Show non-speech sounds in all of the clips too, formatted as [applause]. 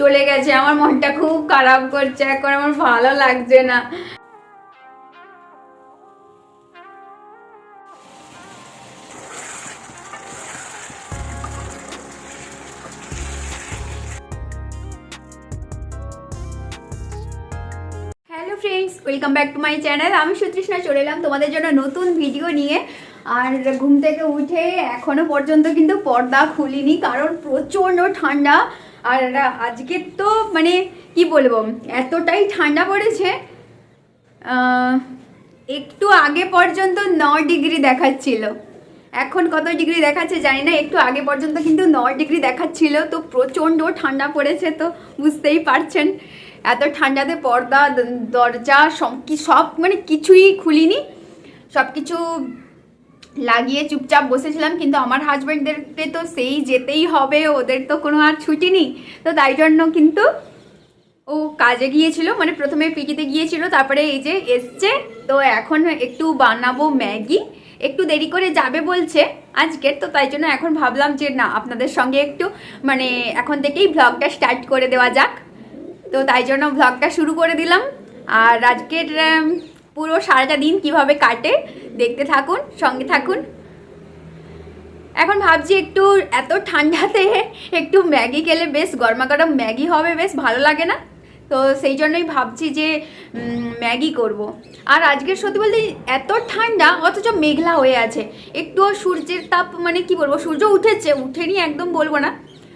চলে গেছে। আমার মনটা খুব খারাপ করছে। এখন আমার ভালো লাগছে না। Friends welcome back to my channel আমি সুতৃষ্ণা, চলে এলাম তোমাদের জন্য নতুন ভিডিও নিয়ে। আর ঘুম থেকে উঠে এখনও পর্যন্ত কিন্তু পর্দা খুলিনি, কারণ প্রচণ্ড ঠান্ডা। আর আজকে তো মানে কি বলব, এতটাই ঠান্ডা পড়েছে একটু আগে পর্যন্ত ন ডিগ্রি দেখাচ্ছিল। এখন কত ডিগ্রি দেখাচ্ছে জানি না, একটু আগে পর্যন্ত কিন্তু ন ডিগ্রি দেখাচ্ছিল, তো প্রচণ্ড ঠান্ডা পড়েছে তো বুঝতেই পারছেন। এত ঠান্ডাতে পর্দা, দরজা, সব কি সব মানে কিছুই খুলিনি। সব কিছু লাগিয়ে চুপচাপ বসেছিলাম, কিন্তু আমার হাজব্যান্ডদেরকে তো সেই যেতেই হবে, ওদের তো কোনো আর ছুটি নেই। তো তাই জন্য কিন্তু ও কাজে গিয়েছিল মানে প্রথমে পিটিতে গিয়েছিল, তারপরে এই যে এসছে। তো এখন একটু বানাবো ম্যাগি, একটু দেরি করে যাবে বলছে আজকের তো তাই জন্য এখন ভাবলাম যে না, আপনাদের সঙ্গে একটু মানে এখন থেকেই ব্লগটা স্টার্ট করে দেওয়া যাক। তো তাই জন্য ব্লগটা শুরু করে দিলাম। আর আজকের পুরো সারাটা দিন কীভাবে কাটে দেখতে থাকুন, সঙ্গে থাকুন। এখন ভাবছি একটু, এত ঠান্ডাতে একটু ম্যাগি খেলে বেশ গরমা গরম ম্যাগি হবে, বেশ ভালো লাগে না? তো সেই জন্যই ভাবছি যে ম্যাগি করব। আর আজকের সত্যি বলতে এত ঠান্ডা, অথচ মেঘলা হয়ে আছে। একটুও সূর্যের তাপ মানে কি বলব, সূর্য উঠেছে, উঠেনি একদম বলব না।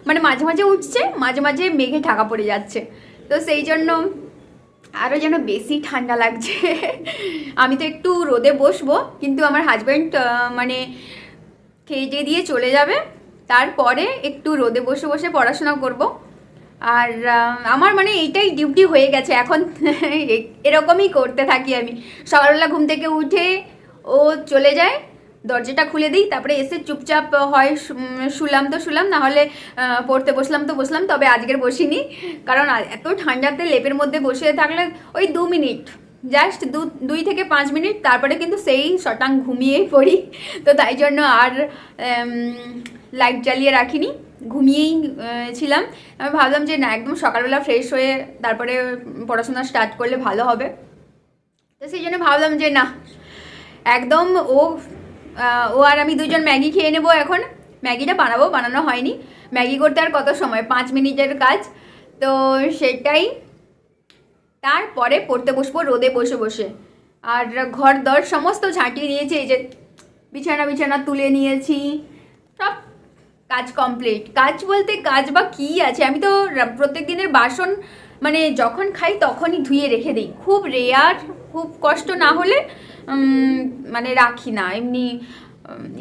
মানে মাঝে মাঝে উঠছে, মাঝে মাঝে মেঘে ঢাকা পড়ে যাচ্ছে। তো সেই জন্য আরও যেন বেশি ঠান্ডা লাগছে। আমি তো একটু রোদে বসবো, কিন্তু আমার হাজব্যান্ড মানে খেয়ে দিয়ে চলে যাবে। তারপরে একটু রোদে বসে বসে পড়াশোনা করব। আর আমার মানে এইটাই ডিউটি হয়ে গেছে। এখন [laughs] এরকমই করতে থাকি আমি। সকালবেলা ঘুম থেকে উঠে ও চলে যায়। দরজাটা খুলে দিই, তারপরে এসে চুপচাপ হয় শুলাম তো শুলাম, না হলে পড়তে বসলাম তো বসলাম, তবে আজকের বসিনি। কারণ এত ঠান্ডাতে লেপের মধ্যে বসে থাকলে ওই দু মিনিট, জাস্ট দু, দুই থেকে পাঁচ মিনিট, তারপরে কিন্তু সেই শটাং ঘুমিয়েই পড়ি। তো তাই জন্য আর লাইট জ্বালিয়ে রাখিনি, ঘুমিয়েই ছিলাম। আমি ভাবলাম যে না, একদম সকালবেলা ফ্রেশ হয়ে তারপরে পড়াশোনা স্টার্ট করলে ভালো হবে। তো সেই জন্য ভাবলাম যে না, একদম ও ও আর আমি দুজন ম্যাগি খেয়ে নেব এখন। ম্যাগিটা বানাবো, বানানো হয়নি। ম্যাগি করতে আর কত সময়? পাঁচ মিনিটের কাজ। তো সেটাই। তারপরে পড়তে বসবো, রোদে বসে বসে। আর ঘর দর সমস্ত ঝাঁটিয়ে নিয়েছি এই যে বিছানা বিছানা তুলে নিয়েছি। সব কাজ কমপ্লিট। কাজ বলতে কাজ বা কী আছে? আমি তো প্রত্যেক দিনের বাসন মানে যখন খাই তখনই ধুয়ে রেখে দিই। খুব রেয়ার, খুব কষ্ট না হলে মানে রাখি না। এমনি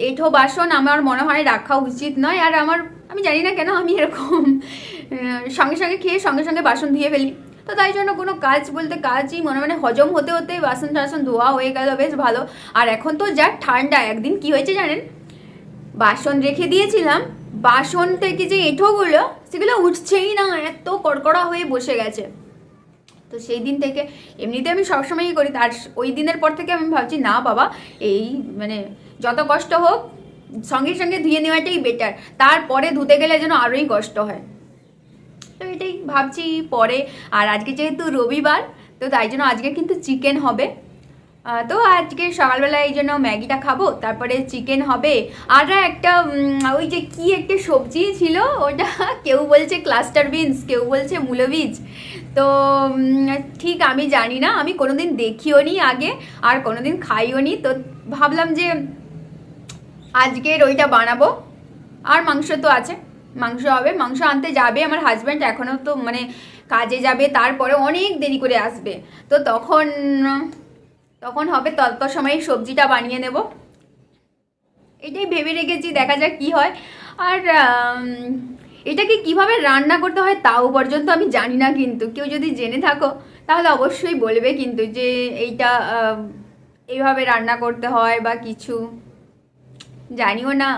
এঁঠো বাসন আমার মনে হয় রাখা উচিত নয়। আর আমার, আমি জানি না কেন আমি এরকম সঙ্গে সঙ্গে খেয়ে সঙ্গে সঙ্গে বাসন ধুয়ে ফেলি। তো তাই জন্য কোনো কাজ বলতে কাজই মনে মানে হজম হতে হতে বাসন টাসন ধোয়া হয়ে গেল, বেশ ভালো। আর এখন তো যা ঠান্ডা, একদিন কি হয়েছে জানেন? বাসন রেখে দিয়েছিলাম। বাসন থেকে যে এঁঠোগুলো, সেগুলো উঠছেই না। এত কড়কড়া হয়ে বসে গেছে। তো সেই দিন থেকে এমনিতে আমি সবসময়ই করি। তার ওই দিনের পর থেকে আমি ভাবছি, না বাবা, এই মানে যত কষ্ট হোক, সঙ্গে সঙ্গে ধুয়ে নেওয়াটাই বেটার তারপরে ধুতে গেলে যেন আরোই কষ্ট হয়। তো এটাই ভাবছি পরে। আর আজকে যেহেতু রবিবার, তো তাই জন্য আজকে কিন্তু চিকেন হবে। তো আজকে সকালবেলা এই জন্য ম্যাগিটা খাব, তারপরে চিকেন হবে। আর একটা ওই যে কি একটা সবজি ছিল, ওটা [laughs] কেউ বলছে ক্লাস্টার বিনস কেউ বলছে মূলো বীজ। তো ঠিক আমি জানি না, আমি কোনোদিন দেখিও নি আগে, আর কোনোদিন খাইও নি। তো ভাবলাম যে আজকের ওইটা বানাবো। আর মাংস তো আছে, মাংস হবে। মাংস আনতে যাবে আমার হাজব্যান্ড এখনও তো মানে কাজে যাবে তারপরে অনেক দেরি করে আসবে। তো তখন তখন হবে তত সময় সবজিটা বানিয়ে নেব। এটাই ভেবে রেখেছি, দেখা যাক কি হয়। আর এটাকে কীভাবে রান্না করতে হয় তাও পর্যন্ত আমি জানি না কিন্তু। কেউ যদি জেনে থাকো, তাহলে অবশ্যই বলবে কিন্তু যে এইটা এইভাবে রান্না করতে হয় বা কিছু, জানিও না।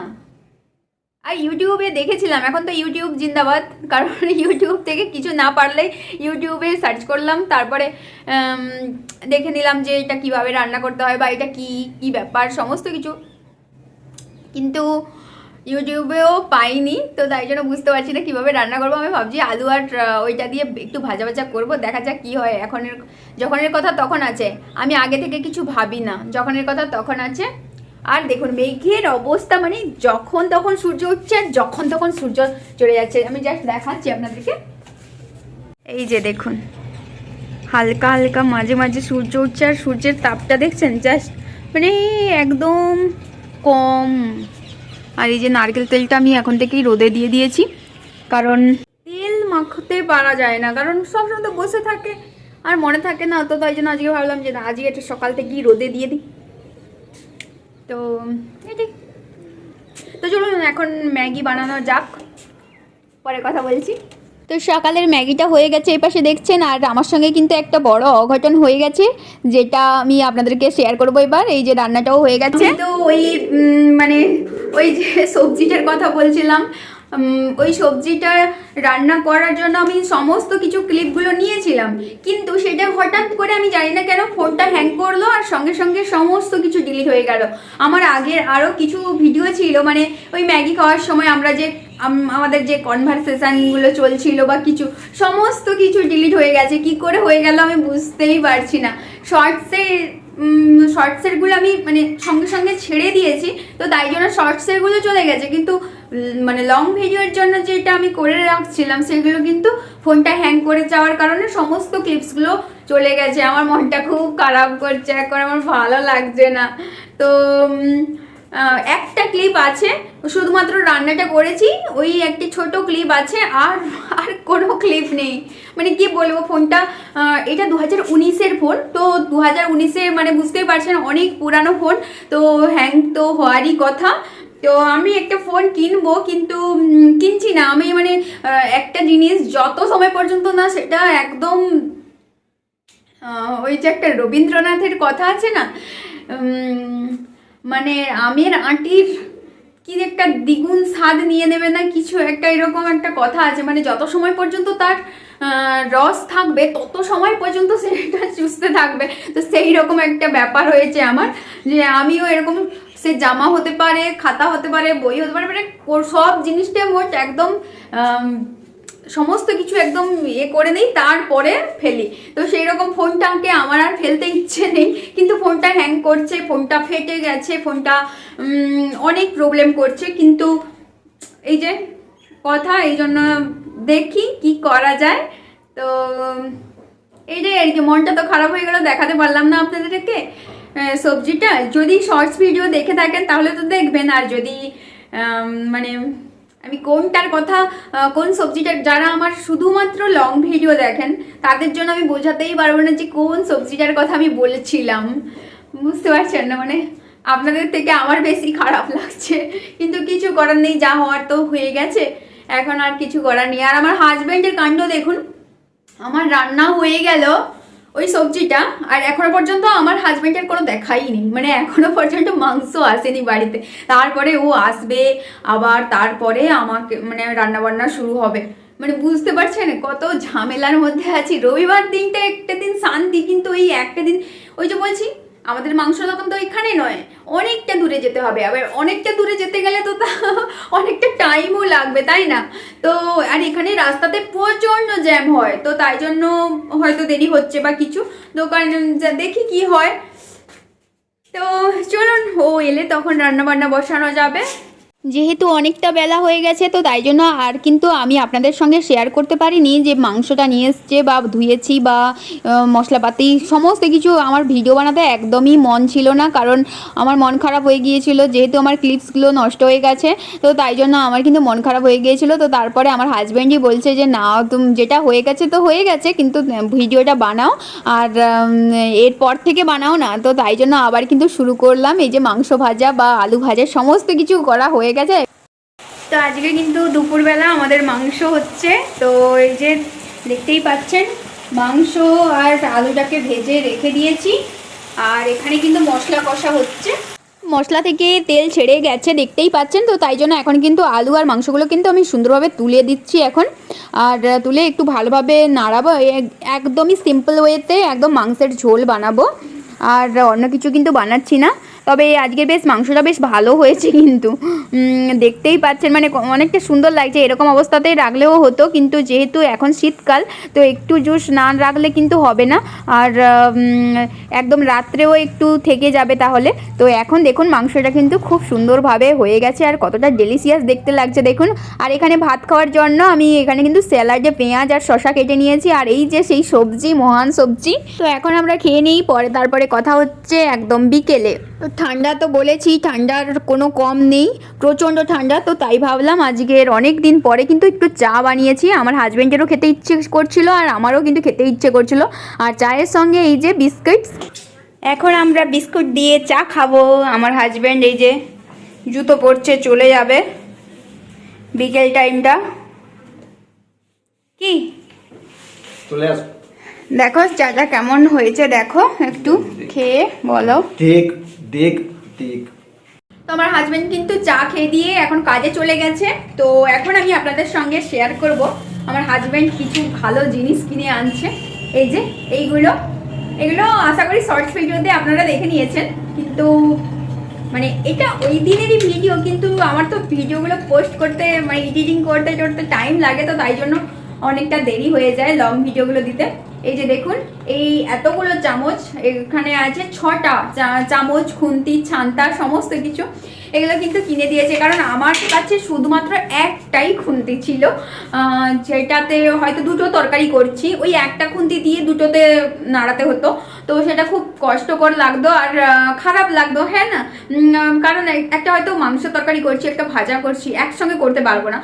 আর ইউটিউবে দেখেছিলাম, এখন তো ইউটিউব জিন্দাবাদ। কারণ [laughs] ইউটিউব থেকে কিছু না পারলে ইউটিউবে সার্চ করলাম, তারপরে দেখে নিলাম যে এটা কীভাবে রান্না করতে হয় বা এটা কি কি ব্যাপার, সমস্ত কিছু। কিন্তু ইউটিউবেও পাইনি, তো তাই জন্য বুঝতে পারছি না কীভাবে রান্না করব। আমি ভাবছি আলু আর ওইটা দিয়ে একটু ভাজা ভাজা করব, দেখা যাক কী হয়। এখনের, যখনের কথা তখন আছে। আমি আগে থেকে কিছু ভাবি না। যখনের কথা তখন আছে আর দেখুন, মেঘের অবস্থা মানে যখন তখন সূর্য উঠছে আর যখন তখন সূর্য চলে যাচ্ছে। আমি জাস্ট দেখাচ্ছি আপনাদেরকে। এই যে দেখুন, হালকা হালকা মাঝে মাঝে সূর্য উঠছে আর সূর্যের তাপটা দেখছেন? জাস্ট মানে একদম কম। আর এই যে নারকেল তেলটা আমি এখন থেকেই রোদে দিয়ে দিয়েছি। কারণ তেল মাখতে পারা যায় না, কারণ সবসময় তো বসে থাকে। আর মনে থাকে না তো তাই জন্য আজকে ভাবলাম যে না, আজকে এটা সকাল থেকেই রোদে দিয়ে দিই। তো এটাই। তো চলুন এখন ম্যাগি বানানো যাক। পরে কথা বলছি। তো সকালের ম্যাগিটা হয়ে গেছে এই পাশে দেখছেন আর আমার সঙ্গে কিন্তু একটা বড় অঘটন হয়ে গেছে যেটা আমি আপনাদেরকে শেয়ার করব এবার। এই যে রান্নাটাও হয়ে গেছে। তো ওই মানে ওই যে সবজিটার কথা বলছিলাম ওই সবজিটা রান্না করার জন্য আমি সমস্ত কিছু ক্লিপগুলো নিয়েছিলাম। কিন্তু সেটা হঠাৎ করে আমি জানি না কেন ফোনটা হ্যাং করল আর সঙ্গে সঙ্গে সমস্ত কিছু ডিলিট হয়ে গেল। আমার আগের আরও কিছু ভিডিও ছিল মানে ওই ম্যাগি খাওয়ার সময় আমরা যে আমাদের যে কনভারসেশনগুলো চলছিল বা কিছু, সমস্ত কিছু ডিলিট হয়ে গেছে। কি করে হয়ে গেল আমি বুঝতেই পারছি না। শর্টসে শর্টসেরগুলো আমি মানে সঙ্গে সঙ্গে ছেড়ে দিয়েছি, তো তাই জন্য শর্টসেরগুলো চলে গেছে। কিন্তু মানে লং ভিডিওর জন্য যেটা আমি করে রাখছিলাম, সেগুলো কিন্তু ফোনটা হ্যাং করে যাওয়ার কারণে সমস্ত ক্লিপসগুলো চলে গেছে। আমার মনটা খুব খারাপ করছে, এখন আমার ভালো লাগছে না। তো একটা ক্লিপ আছে, শুধুমাত্র রান্নাটা করেছি, ওই একটি ছোট ক্লিপ আছে, আর আর কোনো ক্লিপ নেই। মানে কি বলব, ফোনটা এটা দু হাজার উনিশের ফোন, তো দু হাজার উনিশের মানে বুঝতেই পারছেন, অনেক পুরানো ফোন, তো হ্যাং তো হওয়ারই কথা। তো আমি একটা ফোন কিনবো, কিন্তু কিনছি না। আমি মানে একটা জিনিস যত সময় পর্যন্ত না, সেটা একদম ওই যে একটা রবীন্দ্রনাথের কথা আছে না মানে আমের আঁটির কি একটা দ্বিগুণ স্বাদ নিয়ে নেবে না, কিছু একটা এরকম একটা কথা আছে। মানে যত সময় পর্যন্ত তার রস থাকবে, তত সময় পর্যন্ত সেটা চুষতে থাকবে। তো সেই রকম একটা ব্যাপার হয়েছে আমার, যে আমিও এরকম সে জামা হতে পারে, খাতা হতে পারে, বই হতে পারে মানে সব জিনিসটাই মোট একদম সমস্ত কিছু একদম ইয়ে করে দিই তারপরে ফেলি। তো সেই রকম ফোনটাকে আমার আর ফেলতে ইচ্ছে নেই, কিন্তু ফোনটা হ্যাং করছে, ফোনটা ফেটে গেছে, ফোনটা অনেক প্রবলেম করছে। কিন্তু এই যে কথা, এই জন্য দেখি কি করা যায়। তো এইটাই আর কি মনটা তো খারাপ হয়ে গেল, দেখাতে পারলাম না আপনাদেরকে। সবজিটা, যদি শর্টস ভিডিও দেখে থাকেন, তাহলে তো দেখবেন। আর যদি মানে আমি কোনটার কথা কোন সবজিটার যারা আমার শুধুমাত্র লং ভিডিও দেখেন, তাদের জন্য আমি বোঝাতেই পারব না যে কোন সবজিটার কথা আমি বলেছিলাম। বুঝতে পারছেন না? মানে আপনাদের থেকে আমার বেশি খারাপ লাগছে। কিন্তু কিছু করার নেই, যা হওয়ার তো হয়ে গেছে। এখন আর কিছু করার নেই। আর আমার হাজব্যান্ডের কাণ্ড দেখুন। আমার রান্না হয়ে গেল। ওই সবজিটা, আর এখনও পর্যন্ত আমার হাজব্যান্ডের কোনো দেখাই নেই। মানে এখনও পর্যন্ত মাংস আসেনি বাড়িতে। তারপরে ও আসবে, আবার তারপরে আমাকে মানে রান্না বান্না শুরু হবে। মানে বুঝতে পারছেন কত ঝামেলার মধ্যে আছি। রবিবার দিনটা একটা দিন শান্তি, কিন্তু ওই একটা দিন, ওই যে বলছি আমাদের মাংস দোকান তো এখানে নয়, অনেকটা দূরে যেতে হবে। আবার অনেকটা দূরে যেতে গেলে তো তা [laughs] অনেকটা টাইমও লাগবে, তাই না? তো, আর এখানে রাস্তাতে প্রচণ্ড জ্যাম হয়, তো তাই জন্য হয়তো দেরি হচ্ছে বা কিছু। দোকান দেখি কি হয়। তো, চলুন, ও এলে তখন রান্না বান্না বসানো যাবে। যেহেতু অনেকটা বেলা হয়ে গেছে, তো তাই জন্য আর কিন্তু আমি আপনাদের সঙ্গে শেয়ার করতে পারিনি যে মাংসটা নিয়ে এসছে বা ধুয়েছি বা মশলাপাতি, সমস্ত কিছু আমার ভিডিও বানাতে একদমই মন ছিল না। কারণ আমার মন খারাপ হয়ে গিয়েছিল, যেহেতু আমার ক্লিপসগুলো নষ্ট হয়ে গেছে, তো তাই জন্য আমার কিন্তু মন খারাপ হয়ে গিয়েছিল। তো তারপরে আমার হাজব্যান্ডই বলছে যে, না, তুমি যেটা হয়ে গেছে তো হয়ে গেছে, কিন্তু ভিডিওটা বানাও। আর এরপর থেকে বানাও না। তো তাই জন্য আবার কিন্তু শুরু করলাম। এই যে মাংস ভাজা বা আলু ভাজা, সমস্ত কিছু করা হয়ে গেছে? তো আজকে কিন্তু দুপুরবেলা আমাদের মাংস হচ্ছে। তো এই যে দেখতেই পাচ্ছেন মাংস আর আলুটাকে ভেজে রেখে দিয়েছি। আর এখানে কিন্তু মশলা কষা হচ্ছে। মশলা থেকে তেল ছেড়ে গেছে দেখতেই পাচ্ছেন তো। তাই জন্য এখন কিন্তু আলু আর মাংসগুলো কিন্তু আমি সুন্দরভাবে তুলে দিচ্ছি এখন। আর তুলে একটু ভালোভাবে নাড়াবো। এক- একদমই সিম্পল ওয়েতে একদম মাংসের ঝোল বানাবো। আর অন্য কিছু কিন্তু বানাচ্ছি না। তবে আজকে বেশ মাংসটা বেশ ভালো হয়েছে কিন্তু দেখতেই পাচ্ছেন মানে অনেকটা সুন্দর লাগছে। এরকম অবস্থাতেই রাখলেও হতো, কিন্তু যেহেতু এখন শীতকাল, তো একটু জুস না রাখলে কিন্তু হবে না। আর একদম রাত্রেও একটু থেকে যাবে তাহলে। তো এখন দেখুন, মাংসটা কিন্তু খুব সুন্দরভাবে হয়ে গেছে আর কতটা ডেলিশিয়াস দেখতে লাগছে, দেখুন। আর এখানে ভাত খাওয়ার জন্য আমি এখানে কিন্তু স্যালাডে পেঁয়াজ আর শশা কেটে নিয়েছি। আর এই যে সেই সবজি, মহান সবজি, তো এখন আমরা খেয়ে নিই, পরে তারপরে কথা হচ্ছে একদম বিকেলে। তো ঠান্ডা তো বলেছি, ঠান্ডার কোনো কম নেই, প্রচণ্ড ঠান্ডা, তো তাই ভাবলাম আজকের অনেক দিন পরে কিন্তু একটু চা বানিয়েছি, আমার হাজব্যান্ডেরও খেতে ইচ্ছে করছিল আর আমারও কিন্তু খেতে ইচ্ছে করছিল। আর চায়ের সঙ্গে এই যে বিস্কিটস। এখন আমরা বিস্কুট দিয়ে চা খাব, আমার হাজব্যান্ড এই যে জুতো পরছে, চলে যাবে বিকেল টাইমটা কি? চলে দেখো চাটা কেমন হয়েছে দেখো একটু খেয়ে বলো। দেখ দেখ দেখ। তো আমার হাজবেন্ড কিন্তু চা খেয়ে দিয়ে এখন কাজে চলে গেছে। তো এখন আমি আপনাদের সঙ্গে শেয়ার করব। আমার হাজবেন্ড কিছু ভালো জিনিস কিনে আনছে। এই যে এইগুলো। এগুলো আশা করি শর্টস ভিডিওতে আপনারা দেখে নিয়েছেন। কিন্তু মানে এটা ওই দিনেরই ভিডিও কিন্তু আমার তো ভিডিওগুলো পোস্ট করতে মানে এডিটিং করতে করতে টাইম লাগে তো তাই জন্য অনেকটা দেরি হয়ে যায় লং ভিডিওগুলো দিতে। এই যে দেখুন, এই এতগুলো চামচ, এখানে আছে ছটা চামচ, খুন্তি, ছান্তা, সমস্ত কিছু। এগুলো কিন্তু কিনে দিয়েছে, কারণ আমার কাছে শুধুমাত্র একটাই খুন্তি ছিল। যেটাতে হয়তো দুটো তরকারি করছি, ওই একটা খুন্তি দিয়ে দুটোতে নাড়াতে হতো। তো সেটা খুব কষ্টকর লাগতো আর খারাপ লাগতো হ্যাঁ না? কারণ একটা হয়তো মাংস তরকারি করছি, একটা ভাজা করছি, একসঙ্গে করতে পারব না।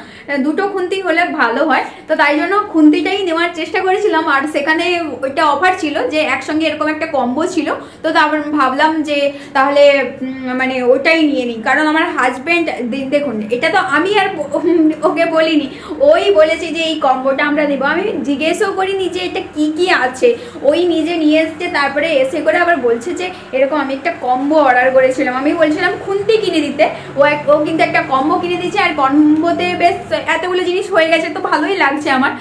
দুটো খুন্তি হলে ভালো হয়। তো তাই জন্য খুন্তিটাই নেওয়ার চেষ্টা করেছিলাম আর সেখানে ওইটা অফার ছিল যে একসঙ্গে এরকম একটা কম্বো ছিল। তো তারপর ভাবলাম যে তাহলে মানে ওটাই নিয়ে নিই। কারণ আমার হাজবেন্ড দেখুন, এটা তো আমি আর ওকে বলিনি। ওই বলেছে যে এই কম্বোটা আমরা নেব। আমি জিজ্ঞেসও করিনি যে এটা কি কি আছে। ওই নিজে নিয়ে এসছে তারপরে এসে করে আবার বলছে যে, এরকম আমি একটা কম্বো অর্ডার করেছিলাম। আমি বলছিলাম, খুন্তি কিনে দিতে। ও এক ও কিন্তু একটা কম্বো কিনে দিয়েছে, আর কম্বোতে বেশ এতগুলো জিনিস হয়ে গেছে, তো ভালোই লাগছে আমার।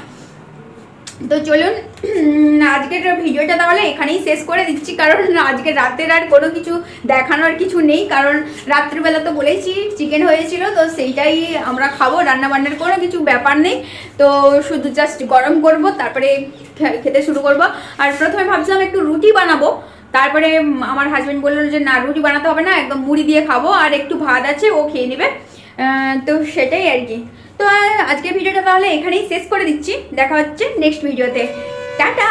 তো চলুন আজকের ভিডিওটা তাহলে এখানেই শেষ করে দিচ্ছি, কারণ আজকে রাতের আর কোনো কিছু দেখানোর কিছু নেই, কারণ রাত্রিবেলা তো বলেছি চিকেন হয়েছিল, তো সেইটাই আমরা খাব রান্না বান্নার কোনো কিছু ব্যাপার নেই। তো শুধু জাস্ট গরম করব, তারপরে খেতে শুরু করব। আর প্রথমে ভাবছিলাম একটু রুটি বানাবো, তারপরে আমার হাজবেন্ড বলল যে, না, রুটি বানাতে হবে না, একদম মুড়ি দিয়ে খাব, আর একটু ভাত আছে, ও খেয়ে নেবে। তো সেটাই আর কি। তো আজকের ভিডিওটা তাহলে এখানেই শেষ করে দিচ্ছি। দেখা হচ্ছে নেক্সট ভিডিওতে টাটা!